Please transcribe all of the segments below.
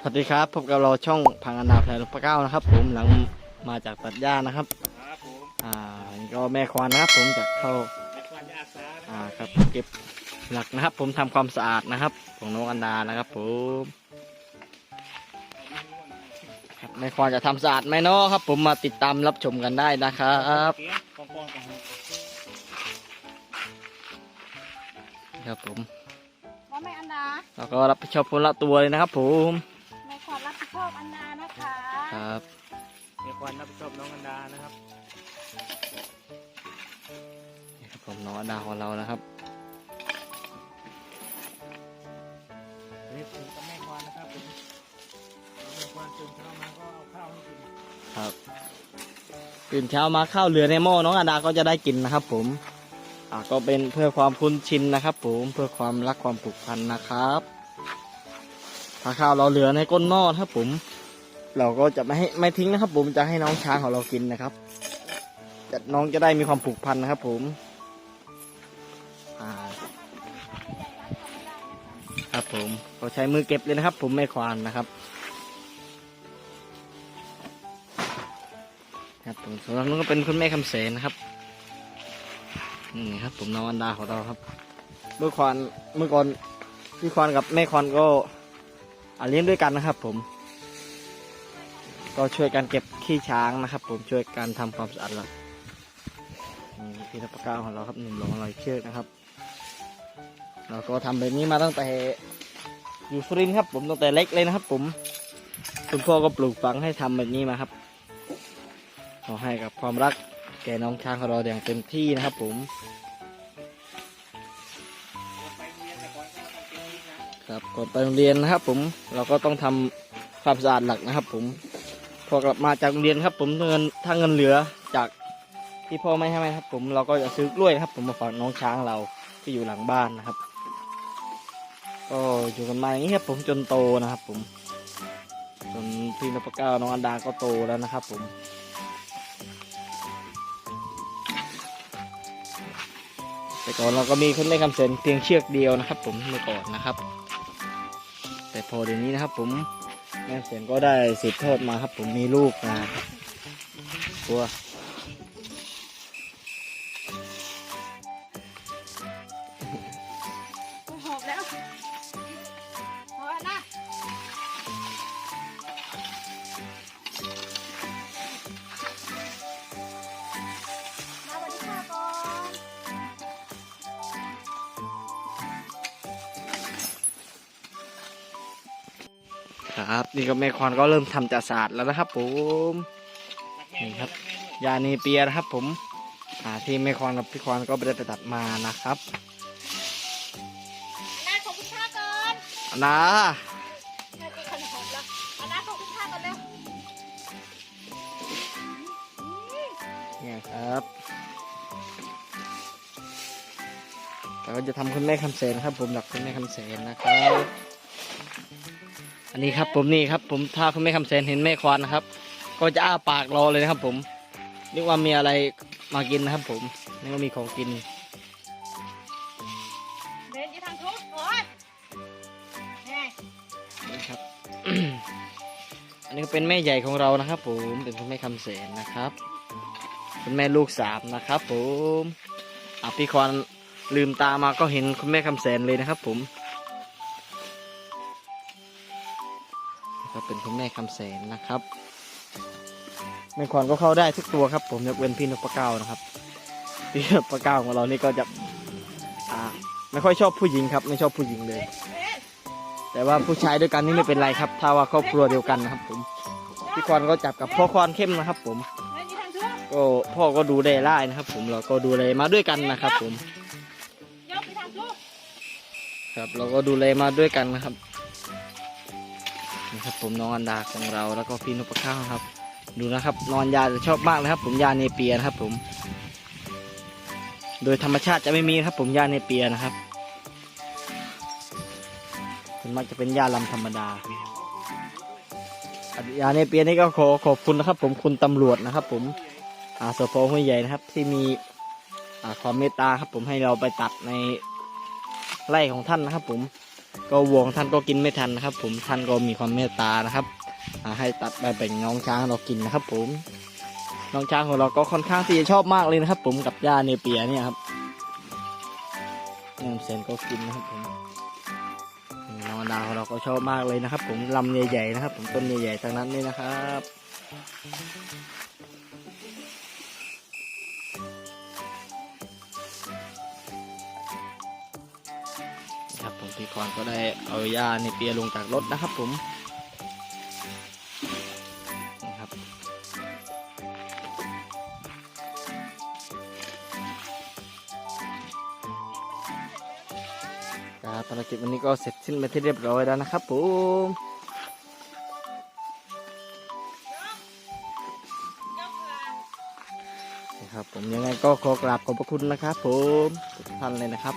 สวัสดีครับพบกับเราช่องพังอันดาแพรลปะเก้านะครับ ผมหลังมาจากตัดหญ้านะครับครับผมอ่านี่ก็แม่ควานนะครับ ผมจะเข้าในควันยาสานะอ่าครับเก็บหลักนะครับ ผมทำความสะอาดนะครับ ของน้องอันดานะครับ ผมครับแม่ควานจะทำสะอาดไหมเนาะครับ ผมมาติดตามรับชมกันได้นะครับเสียงปองปองกันครับผมว่าไม่อันดาเราก็รับผิดชอบคนละตัวเลยนะครับผมในความ คะครับในควันรับผิดชอบน้องอันดานะครับนี่ครับผมน้องอันดาของเรานะครับนี่ผมกับแม่ควันนะครับผมแม่ควันตื่นเช้ามาก็เอาข้าวให้กินครับตื่นเช้ามาข้าวเหลือในหม้อน้องอันดาก็จะได้กินนะครับ ผมอ่าก็เป็นเพื่อความคุ้นชินนะครับ ผมเพื่อความรักความผูกพันนะครับถ้าข้าวเราเหลือในก้นหม้อนะครับผม เราก็จะไม่ให้ไม่ทิ้งนะครับ ผมจะให้น้องช้างของเรากินนะครับจะน้องจะได้มีความผูกพันนะครับ ผมครับผมก็ใช้มือเก็บเลยนะครับ ผมไม่ควานนะครับครับผมสำหรับนู้นก็เป็นคุณแม่คำเสนนะครับนี่ครับ ผมน้องอันดาของเราครับเมื่อควานเมื่อก่อนพี่ควานกับแม่ควานก็อาเลี้ยงด้วยกันนะครับ ผม ก็ช่วยกันเก็บขี้ช้างนะครับ ผมช่วยกันทำความสะอาดหลักนี่พี่ทัพปะกาของเราครับหนุ่มหลงอร่อยเชือกนะครับ เราก็ทำแบบนี้มาตั้งแต่อยู่สุรินครับ ผมตั้งแต่เล็กเลยนะครับ ผมคุณพ่อก็ปลูกฝังให้ทำแบบนี้มาครับขอให้กับความรักแก่น้องช้างของเราอย่างเต็มที่นะครับ ผมครับก่อนไปโรงเรียนนะครับ ผมเราก็ต้องทำความสะอาดหลักนะครับ ผม พอกลับมาจากโรงเรียนครับ ผมเงินถ้าเงินเหลือจากที่พ่อไม่ให้ครับ ผมเราก็จะซื้อกล้วยครับ ผมมาฝากน้องช้างเราที่อยู่หลังบ้านนะครับ ก็อยู่กันมาอย่างนี้ครับ ผมจนโตนะครับ ผมจนพี่นพเก้าน้องอันดาก็โตแล้วนะครับ ผมแต่ก่อนเราก็มีคนเล่นคำเสนเพียงเชือกเดียวนะครับ ผมเมื่อก่อนนะครับ แต่พอเดี๋ยวนี้นะครับ ผม แม่เสียนก็ได้สืบทอดมาครับผมมีลูกนะตัว ครับ นี่ก็แม่ควานก็เริ่มทำจากศาสตร์แล้วนะครับผมนี่ครับยาเนเปียนะครับ ผมอ่าที่แม่ควานกับพี่ควานก็ไม่ได้ไปตัดมานะครับอันดาขอบคุณค่าก่อนอันนาแม่ตีขนมแล้วอันดาขอบคุณค่าก่อนเร็วเนี่ยครับเราก็จะทำคุณแม่คำเสนนะครับ ผมหลักคุณแม่คำเสนนะครับ อันนี้ครับผมนี่ครับ ผมถ้าคุณแม่คำเสนเห็นแม่ควานนะครับ ก็จะอ้าปากรอเลยนะครับ ผมนึกว่ามีอะไรมากินนะครับ ผมนึกว่ามีของกินเดินจะทางทุกโอ้ยแม่นี่ครับ อันนี้ก็เป็นแม่ใหญ่ของเรานะครับ ผมเป็นคุณแม่คำแสนนะครับคุณแม่ลูกสามนะครับ ผมอะพี่ควานลืมตามาก็เห็นคุณแม่คำแสนเลยนะครับ ผม ก็เป็นคุณแม่คำแสนนะครับแม่ควานก็เข้าได้ทุกตัวครับ ผมยกเว้นพี่นพเก้านะครับพี่นพเก้าของเรานี่ก็จะอ่าไม่ค่อยชอบผู้หญิงครับ ไม่ชอบผู้หญิงเลยเดินแต่ว่าผู้ชายด้วยกันนี่ไม่เป็นไรครับ ถ้าว่าครอบครัวเดียวกันนะครับ ผมพี่ควานก็จับกับพ่อควานเข้มนะครับ ผมเดินจะทางทุกก็พ่อก็ดูได้ไล่นะครับ ผมเราก็ดูแลมาด้วยกันนะครับ ผมยกไปทางทุกครับเราก็ดูแลมาด้วยกันนะครับ นะครับผมน้องอันดาของเราแล้วก็พี่นุปข้าวครับ ดูนะครับ นอนยาจะชอบมากเลยครับ ผมยาเนเปียนะครับ ผม โดยธรรมชาติจะไม่มีครับ ผมยาเนเปียนะครับส่วนมากจะเป็นยาลำธรรมดายาในเปียนี่ก็ขอขอบคุณนะครับ ผมคุณตำรวจนะครับ ผมอาสพห้วยใหญ่นะครับ ที่มีความเมตตาครับ ผมให้เราไปตัดในไร่ของท่านนะครับ ผม ก็วัวของท่านก็กินไม่ทันนะครับ ผมท่านก็มีความเมตตานะครับให้ตัดไปแบ่งน้องช้างเรากินนะครับ ผมน้องช้างของเราก็ค่อนข้างที่จะชอบมากเลยนะครับ ผมกับย่าเนเปียเนี่ยครับน้องเซนก็กินนะครับผมน้องดาวของเราก็ชอบมากเลยนะครับ ผมลำใหญ่ๆนะครับ ผมต้นใหญ่ๆทั้งนั้นเลยนะครับ ครับผมพี่กรณ์ก็ได้เอาหญ้าในเปียลงจากรถนะครับผมนะครับครับภารกิจวันนี้ก็เสร็จสิ้นไปที่เรียบร้อยแล้วนะครับผมนะครับผมยังไงก็ขอกราบขอบพระคุณนะครับผมทุกท่านเลยนะครับ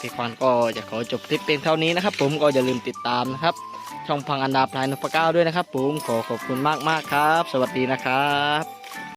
พี่ควันก็จะขอจบคลิปเพียงเท่านี้นะครับ ผมก็อย่าลืมติดตามนะครับ ช่องพังอันดาพลายนพเก้าด้วยนะครับ ผมขอขอบคุณมากมากครับ สวัสดีนะครับ